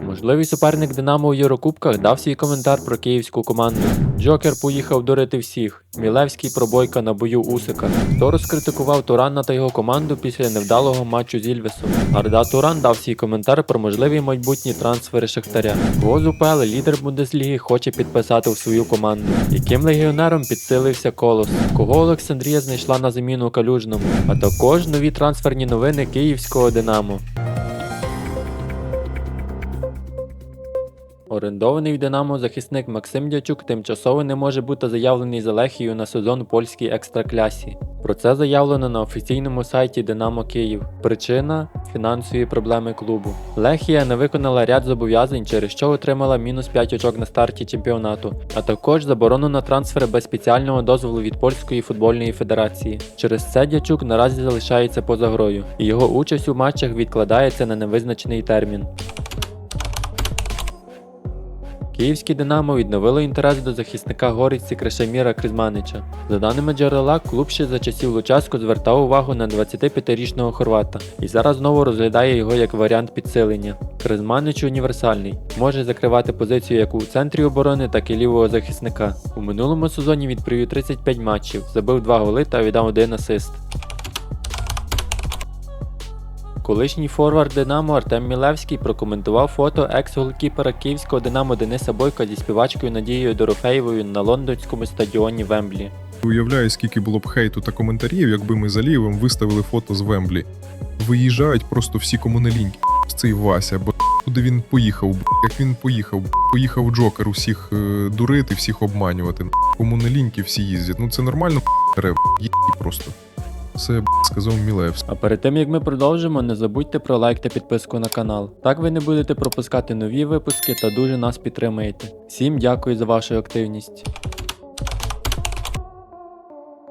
Можливий суперник Динамо у Єврокубках дав свій коментар про київську команду. Джокер поїхав дурити всіх. Мілевський пробойка на бою Усика. Хто розкритикував Туранна та його команду після невдалого матчу з Ільвесом. Арда Туран дав свій коментар про можливі майбутні трансфери Шахтаря. З лідер Бундесліги хоче підписати в свою команду. Яким легіонером підсилився колос? Кого Олександрія знайшла на заміну калюжному? А також нові трансферні новини київського Динамо. Орендований в Динамо захисник Максим Дячук тимчасово не може бути заявлений за Лехією на сезон польській екстраклясі. Про це заявлено на офіційному сайті Динамо Київ. Причина фінансові проблеми клубу. Лехія не виконала ряд зобов'язань, через що отримала мінус 5 очок на старті чемпіонату, а також заборону на трансфери без спеціального дозволу від польської футбольної федерації. Через це Дячук наразі залишається поза грою, і його участь у матчах відкладається на невизначений термін. Київське Динамо відновило інтерес до захисника Гориці Кришеміра Кризманича. За даними джерела, клуб ще за часів Лучаску звертав увагу на 25-річного хорвата і зараз знову розглядає його як варіант підсилення. Кризманич універсальний, може закривати позицію як у центрі оборони, так і лівого захисника. У минулому сезоні він провів 35 матчів, забив 2 голи та віддав один асист. Колишній форвард Динамо Артем Мілевський прокоментував фото екс-голкіпера київського Динамо Дениса Бойка зі співачкою Надією Дорофеєвою на лондонському стадіоні Вемблі. Уявляю, скільки було б хейту та коментарів, якби ми з Алієвим виставили фото з Вемблі. Виїжджають просто всі комуналіньки. Цей Вася, бо куди він поїхав, б**, як він поїхав, поїхав Джокер усіх е, дурити, всіх обманювати. Комуналіньки всі їздять. Ну це нормально рев, просто. Це б**, сказав Мілевський. А перед тим як ми продовжимо, не забудьте про лайк та підписку на канал. Так ви не будете пропускати нові випуски та дуже нас підтримаєте. Всім дякую за вашу активність.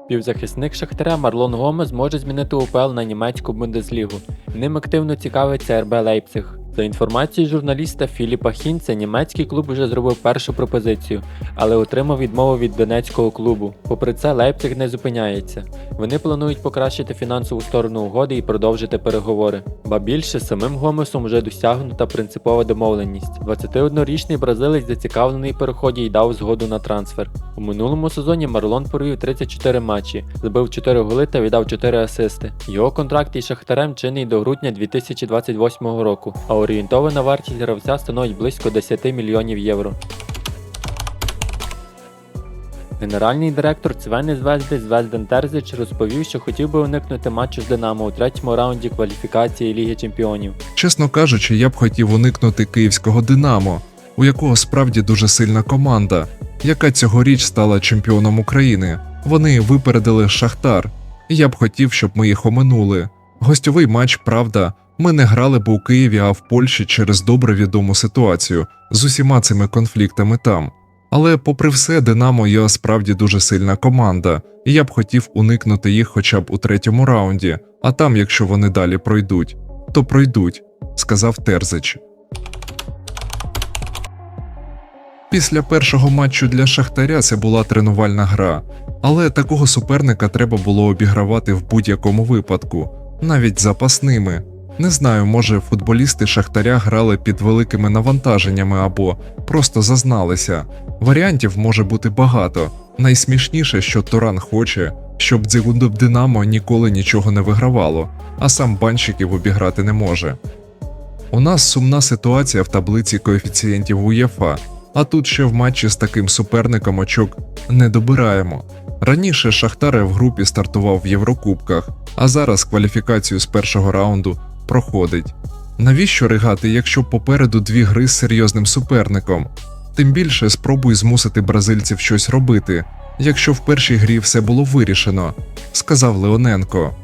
Півзахисник Шахтаря Марлон Гомес може змінити УПЛ на німецьку бундеслігу. Ним активно цікавиться РБ Лейпциг. За інформацією журналіста Філіпа Хінца, німецький клуб вже зробив першу пропозицію, але отримав відмову від донецького клубу. Попри це, Лейпциг не зупиняється. Вони планують покращити фінансову сторону угоди і продовжити переговори. Ба більше самим Гомесом вже досягнута принципова домовленість. 21-річний бразилець зацікавлений переході і дав згоду на трансфер. У минулому сезоні Марлон провів 34 матчі, забив 4 голи та віддав 4 асисти. Його контракт із Шахтарем чинний до грудня 2028 року, а орієнтована вартість гравця становить близько 10 мільйонів євро. Генеральний директор Цвени Звезди Звезден Терзич розповів, що хотів би уникнути матчу з Динамо у третьому раунді кваліфікації Ліги Чемпіонів. Чесно кажучи, я б хотів уникнути київського Динамо, у якого справді дуже сильна команда, яка цьогоріч стала чемпіоном України. Вони випередили Шахтар, і я б хотів, щоб ми їх оминули. Гостьовий матч, правда, ми не грали б у Києві, а в Польщі через добре відому ситуацію з усіма цими конфліктами там. Але, попри все, Динамо є справді дуже сильна команда, і я б хотів уникнути їх хоча б у третьому раунді, а там, якщо вони далі пройдуть, то пройдуть, сказав Терзич. Після першого матчу для Шахтаря це була тренувальна гра, але такого суперника треба було обігравати в будь-якому випадку, навіть запасними. Не знаю, може футболісти Шахтаря грали під великими навантаженнями або просто зазналися. Варіантів може бути багато. Найсмішніше, що Туран хоче, щоб Дзигунду Динамо ніколи нічого не вигравало, а сам банщиків обіграти не може. У нас сумна ситуація в таблиці коефіцієнтів УЄФА, а тут ще в матчі з таким суперником очок не добираємо. Раніше Шахтар в групі стартував в Єврокубках, а зараз кваліфікацію з першого раунду проходить. Навіщо ригати, якщо попереду дві гри з серйозним суперником? Тим більше спробуй змусити бразильців щось робити, якщо в першій грі все було вирішено, сказав Леоненко.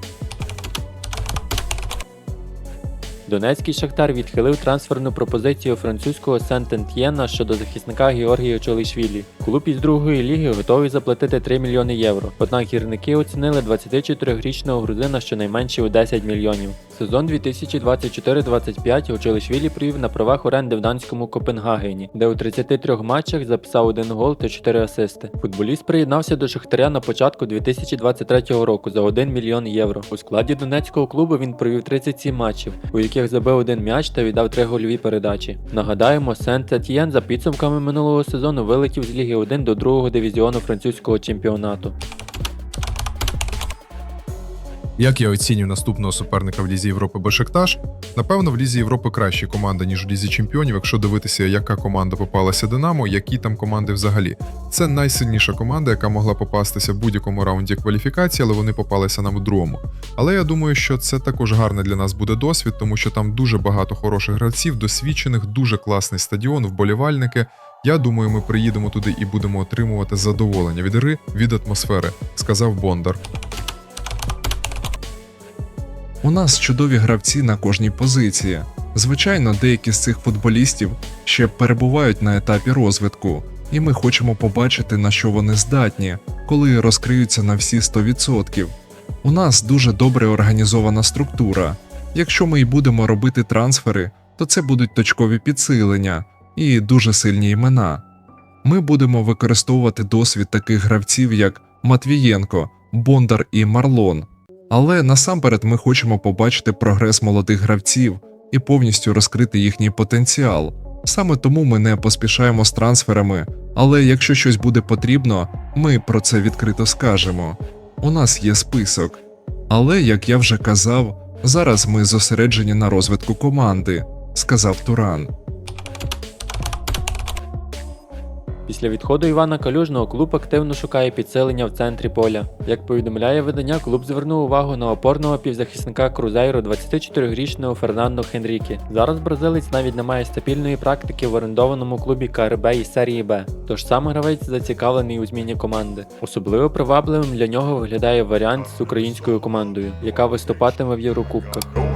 Донецький Шахтар відхилив трансферну пропозицію французького Сент-Ентьєна щодо захисника Георгія Чолишвілі. Клуб із другої ліги готовий заплатити 3 мільйони євро. Однак гірники оцінили 24-річного грузина щонайменше у 10 мільйонів. Сезон 2024-25 Очелишвілі провів на правах оренди в данському Копенгагені, де у 33 матчах записав один гол та 4 асисти. Футболіст приєднався до Шахтаря на початку 2023 року за 1 мільйон євро. У складі донецького клубу він провів 37 матчів, у яких забив один м'яч та віддав три гольові передачі. Нагадаємо, сент етьєн за підсумками минулого сезону вилетів з Ліги 1 до другого дивізіону французького чемпіонату. Як я оцінюю наступного суперника в Лізі Європи Бешикташ? Напевно, в Лізі Європи краща команда, ніж в Лізі Чемпіонів, якщо дивитися, яка команда попалася Динамо, які там команди взагалі. Це найсильніша команда, яка могла попастися в будь-якому раунді кваліфікації, але вони попалися нам у другому. Але я думаю, що це також гарний для нас буде досвід, тому що там дуже багато хороших гравців, досвідчених, дуже класний стадіон, вболівальники. Я думаю, ми приїдемо туди і будемо отримувати задоволення від гри, від атмосфери, сказав Бондар. У нас чудові гравці на кожній позиції. Звичайно, деякі з цих футболістів ще перебувають на етапі розвитку, і ми хочемо побачити, на що вони здатні, коли розкриються на всі 100%. У нас дуже добре організована структура. Якщо ми й будемо робити трансфери, то це будуть точкові підсилення і дуже сильні імена. Ми будемо використовувати досвід таких гравців, як Матвієнко, Бондар і Марлон. Але насамперед ми хочемо побачити прогрес молодих гравців і повністю розкрити їхній потенціал. Саме тому ми не поспішаємо з трансферами, але якщо щось буде потрібно, ми про це відкрито скажемо. У нас є список. Але, як я вже казав, зараз ми зосереджені на розвитку команди, сказав Туран. Після відходу Івана Калюжного клуб активно шукає підсилення в центрі поля. Як повідомляє видання, клуб звернув увагу на опорного півзахисника Крузейру 24-річного Фернандо Хенрікі. Зараз бразилець навіть не має стабільної практики в орендованому клубі КРБ із серії Б. Тож сам гравець зацікавлений у зміні команди. Особливо привабливим для нього виглядає варіант з українською командою, яка виступатиме в Єврокубках.